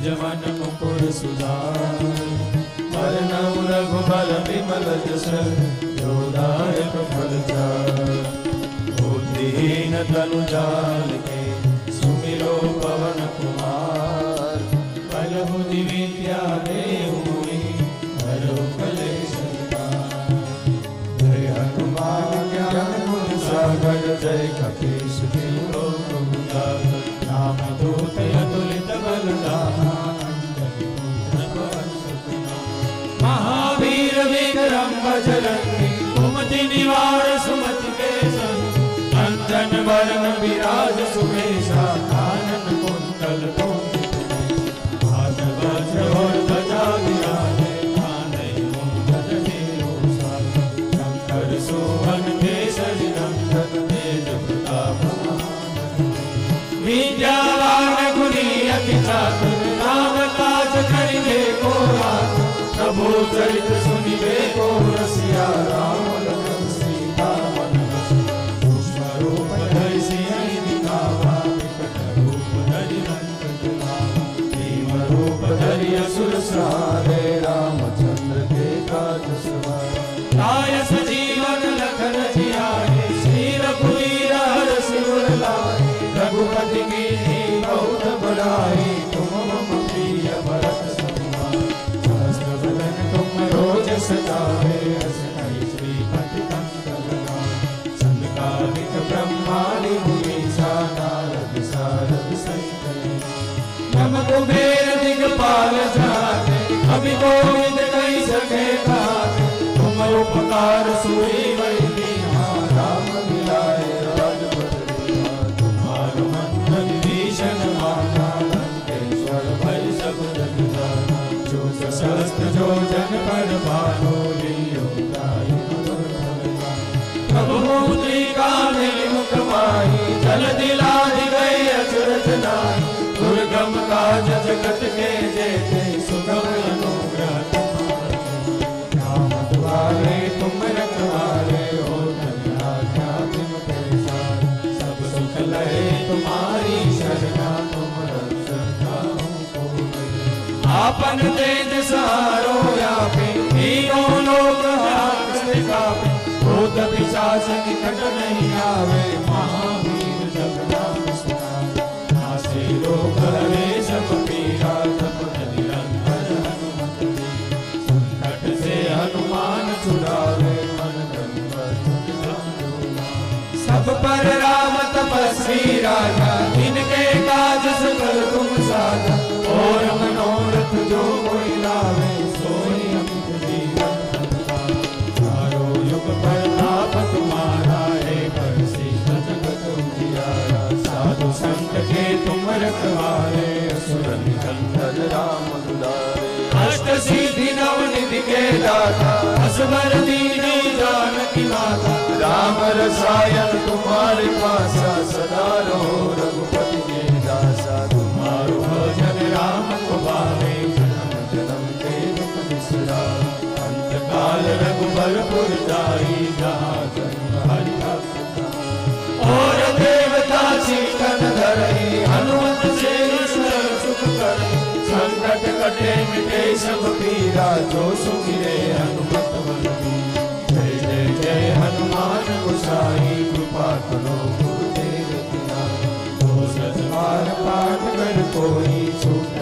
निज मन मुकुर सुधार वरनौ रघुबर विमल जस जोदायक फल बुद्धिहीन तनु जाल के सुमिरो पवन कुमार। बल बुद्धि विद्या देहु हरो कलेश निवार। जय हनुमान ज्ञान गुण सागर, जय कपीश बजरंगी कुमति निवार सुमति के संग वरण विराज सुमेशा कानन शंकर सोहन केसरी नंदन तेज प्रताप विद्यावान गुणी अति चातुर चरित सुनिबे को रसिया राम लखन सीता मन। सूक्ष्म रूप धरि दिखावा विकट रूप धरि लंक जलावा। भीम रूप धरि असुर सहारे रामचंद्र के काज सवारे नम कुबेर दिगपाल जाते कवि गोविंद कई सके गाते तुम उपकार सुरी वैदी राम मिलाए राजपद तुम्हार मंथन भीषण माता लंकेश्वर भय सब जग जो सशस्त्र, जो जन पर भालो आपन तेज यापे। तीनों लोक हाथ कापे भूत पिशाच निकट नहीं आवे। महावीर जब नाम सुनावे। नासे हरे सब पीरा जपत निरंतर हनुमत। संकट से हनुमान छुड़ावे, मन सब पर राम तपस्वी राजा के तुम रखवारे असुर निकंदन राम दुलारे अष्ट सिद्धि नव निधि के दाता, असवर दीनी जानकी माता। राम रसायन तुम्हारे पासा, सदा रहो रघुपति के दासा। तुम्हारो भजन राम को भावे, जन्म जन्म के दुख बिसरा। अंत काल रघुबर पुर जाई संकट कटे मिटे सब पीरा जो सुमिरे हनुमत बलबीर जय जय जय हनुमान गोसाई, कृपा करो गुरुदेव नाम। जो सतबार पाठ कर कोई छूट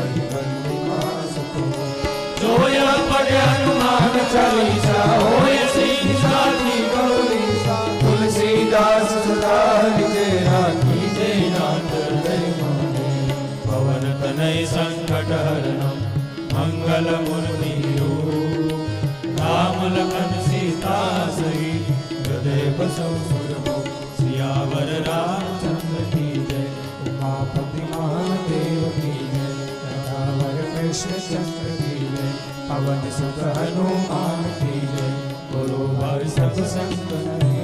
जो यह पढ़े हनुमान चालीसा। मंगल मूर्ति राम लखन सीता सही, हृदय बसौ सुरभो। सियावर रामचंद्र की जय, उमापति महादेव की जय। रावर कृष्ण चंद्र की जय, पवन सुत हनुमान की जय। गुरु भाई सब संतन की